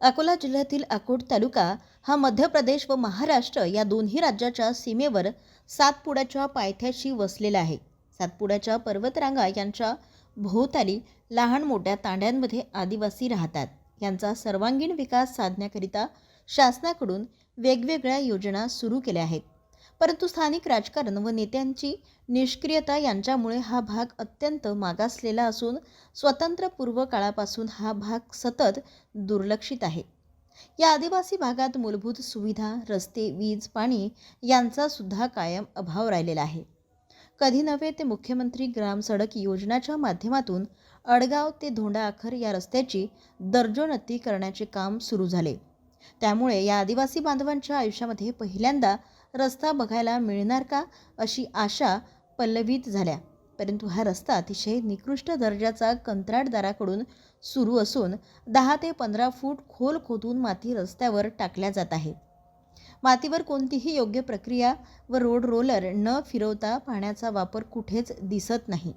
अकोला जिल्ह्यातील अकोट तालुका हा मध्य प्रदेश व महाराष्ट्र या दोन्ही राज्याच्या सीमेवर सातपुड्याच्या पायथ्याशी वसलेला आहे. सातपुड्याच्या पर्वतरांगा यांच्या भोवताली लहान मोठ्या तांड्यांमध्ये आदिवासी राहतात. यांचा सर्वांगीण विकास साधण्याकरिता शासनाकडून वेगवेगळ्या योजना सुरू केल्या आहेत. परंतु स्थानिक राजकारण व नेत्यांची निष्क्रियता यांच्यामुळे हा भाग अत्यंत मागासलेला असून स्वतंत्रपूर्व काळापासून हा भाग सतत दुर्लक्षित आहे. या आदिवासी भागात मूलभूत सुविधा रस्ते वीज पाणी यांचा सुद्धा कायम अभाव राहिलेला आहे. कधी नव्हे ते मुख्यमंत्री ग्राम सडक योजनाच्या माध्यमातून अडगाव ते धोंडाआखर या रस्त्याची दर्जोन्नती करण्याचे काम सुरू झाले. त्यामुळे या आदिवासी बांधवांच्या आयुष्यामध्ये पहिल्यांदा रस्ता बघायला मिळणार का? अशी आशा पल्लवित झाल्या. परंतु हा रस्ता अतिशय निकृष्ट दर्जाचा कंत्राटदाराकडून सुरू असून दहा ते पंधरा फूट खोल खोदून माती रस्त्यावर टाकल्या जात आहे. मातीवर कोणतीही योग्य प्रक्रिया व रोड रोलर न फिरवता पाण्याचा वापर कुठेच दिसत नाही.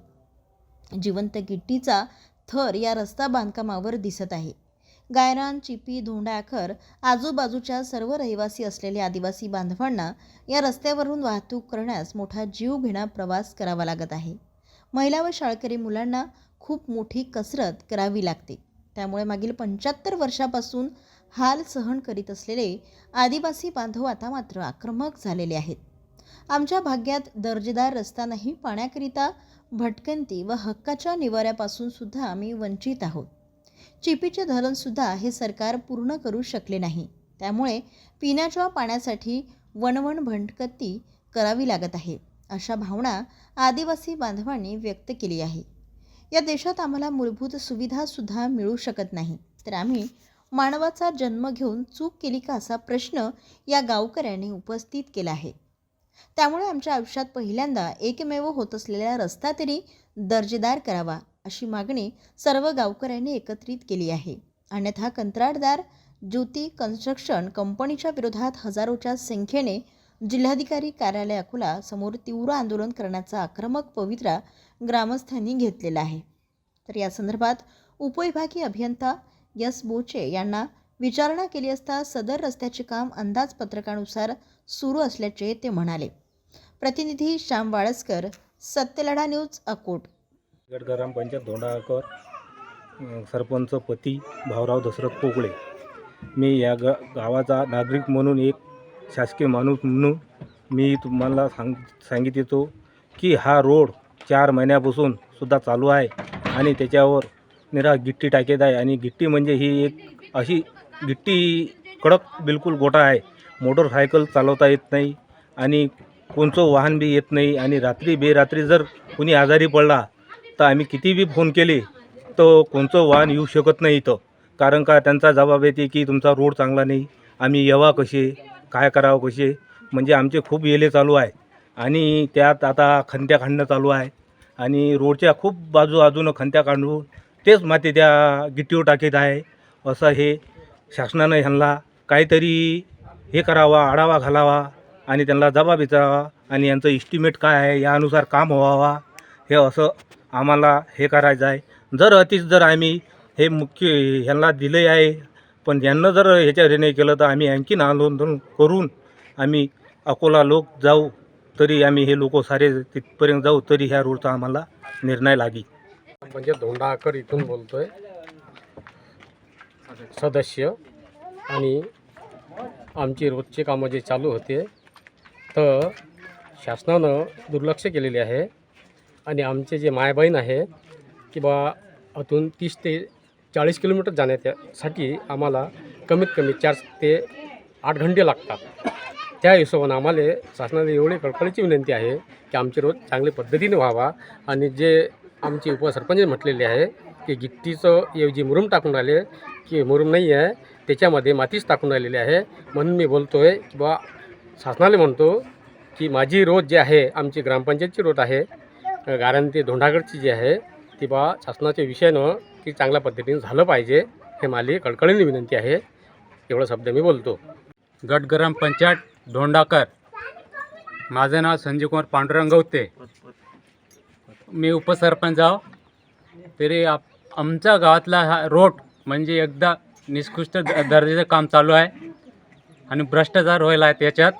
जिवंत गिट्टीचा थर या रस्ता बांधकामावर दिसत आहे. गायरान चिपी धोंडाखर आजूबाजूच्या सर्व रहिवासी असलेल्या आदिवासी बांधवांना या रस्त्यावरून वाहतूक करण्यास मोठा जीवघेणा प्रवास करावा लागत आहे. महिला व शाळकरी मुलांना खूप मोठी कसरत करावी लागते. त्यामुळे मागील पंच्याहत्तर वर्षापासून हाल सहन करीत असलेले आदिवासी बांधव आता मात्र आक्रमक झालेले आहेत. आमच्या भाग्यात दर्जेदार रस्ता नाही पाण्याकरिता भटकंती व हक्काच्या निवाऱ्यापासून सुद्धा आम्ही वंचित आहोत. चिपीचे धरणसुद्धा हे सरकार पूर्ण करू शकले नाही. त्यामुळे पिण्याच्या पाण्यासाठी वणवण भटकंती करावी लागत आहे अशा भावना आदिवासी बांधवांनी व्यक्त केली आहे. या देशात आम्हाला मूलभूत सुविधासुद्धा मिळू शकत नाही तर आम्ही मानवाचा जन्म घेऊन चूक केली का असा प्रश्न या गावकऱ्यांनी उपस्थित केला आहे. त्यामुळे आमच्या आयुष्यात पहिल्यांदा एकमेव होत असलेला रस्ता तरी दर्जेदार करावा अशी मागणी सर्व गावकऱ्यांनी एकत्रित केली आहे. अन्यथा कंत्राटदार ज्योती कन्स्ट्रक्शन कंपनीच्या विरोधात हजारोच्या संख्येने जिल्हाधिकारी कार्यालय अकोला समोर तीव्र आंदोलन करण्याचा आक्रमक पवित्रा ग्रामस्थांनी घेतलेला आहे. तर या संदर्भात उपविभागीय अभियंता यस बोचे यांना विचारणा केली असता सदर रस्त्याचे काम अंदाजपत्रकानुसार सुरू असल्याचे ते म्हणाले. प्रतिनिधी श्याम वाळसकर सत्यलढा न्यूज अकोट. गट ग्रामपंचायत धोंडाकर सरपंच पती भाऊराव दशरथ पोकळे. मी या ग गावाचा नागरिक म्हणून एक शासकीय माणूस म्हणून मी तुम्हाला सांग सांगित येतो की हा रोड चार महिन्यापासून सुद्धा चालू आहे आणि त्याच्यावर निरा गिट्टी टाकेत आहे आणि गिट्टी म्हणजे ही एक अशी गिट्टी कडक बिलकुल गोटा आहे. मोटरसायकल चालवता येत नाही आणि कोणचं वाहन बी येत नाही आणि रात्री बेरात्री जर कोणी आजारी पडला तर आम्ही किती बी फोन केले तर कोणचं वाहन येऊ शकत नाही इथं. कारण का त्यांचा जबाब येते की तुमचा रोड चांगला नाही आम्ही येवा कसे काय करावं कसे. म्हणजे आमचे खूप येले चालू आहे. आणि त्यात आता खंत्या काढणं चालू आहे. आणि रोडच्या खूप बाजू बाजूनं खंत्या काढून तेच माती त्या गिट्टीवर टाकीत आहे. असं हे शासनानं ह्यांना काहीतरी हे करावा आढावा घालावा आणि त्यांना जबाब विचारावा आणि यांचं इस्टिमेट काय आहे यानुसार काम व्हावा. हे असं आम्हाला हे करायचं आहे. जर अतिच जर आम्ही हे मुख्य ह्यांना दिले आहे पण यांना जर ह्याच्या हे नाही केलं तर आम्ही आणखीन आंदोलन करून आम्ही अकोला लोक जाऊ तरी आम्ही हे लोक सारे तिथपर्यंत जाऊ तरी ह्या रोडचा आम्हाला निर्णय लागी म्हणजे धोंडाकर इथून बोलतोय. सदस्य. आणि आमची रोजचे कामं जे चालू होते तर शासनानं दुर्लक्ष केलेले आहे. आणि आमचे जे मायबहीण आहे की बा अतून तीस ते चाळीस किलोमीटर जाण्यासाठी आम्हाला कमीत कमी चार ते आठ घंटे लागतात. त्या हिशोबानं आम्हाला शासनाला एवढी कळकळीची विनंती आहे की आमचे रोज चांगल्या पद्धतीने व्हावा. आणि जे आमचे उपसरपंच म्हटलेले आहे की गिट्टीचं ऐवजी मुरुम टाकून राहिले की मुरुम नाही आहे त्याच्यामध्ये मातीच टाकून राहिलेली आहे. म्हणून मी बोलतो आहे की बा शासनाला म्हणतो की माझी रोज जी आहे आमची ग्रामपंचायतची रोड आहे गारण ते धोंडागडची जी आहे ती बा शासनाच्या विषयानं की चांगल्या पद्धतीने झालं पाहिजे हे माझी कडकडीने विनंती आहे. एवढा शब्द मी बोलतो. गटग्राम पंचायत धोंडाकर. माझं नाव संजय कुमार पांडुरंग गवते. मी उपसरपंच आहो. तरी आप आमच्या गावातला हा रोड म्हणजे एकदा निष्कृष्ट द- दर्जाचं काम चालू आहे आणि भ्रष्टाचार व्हायला आहे त्याच्यात.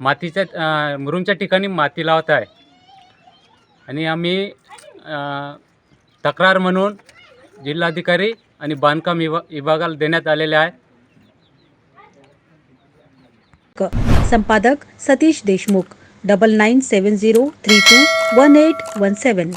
मातीच्या मुरुमच्या ठिकाणी माती लावत आहे. आणि आम्ही तक्रार म्हणून जिल्हाधिकारी आणि बांधकाम विभा विभागाला देण्यात आलेले आहे. क- संपादक Satish Deshmukh double nine seven zero three two one eight one seven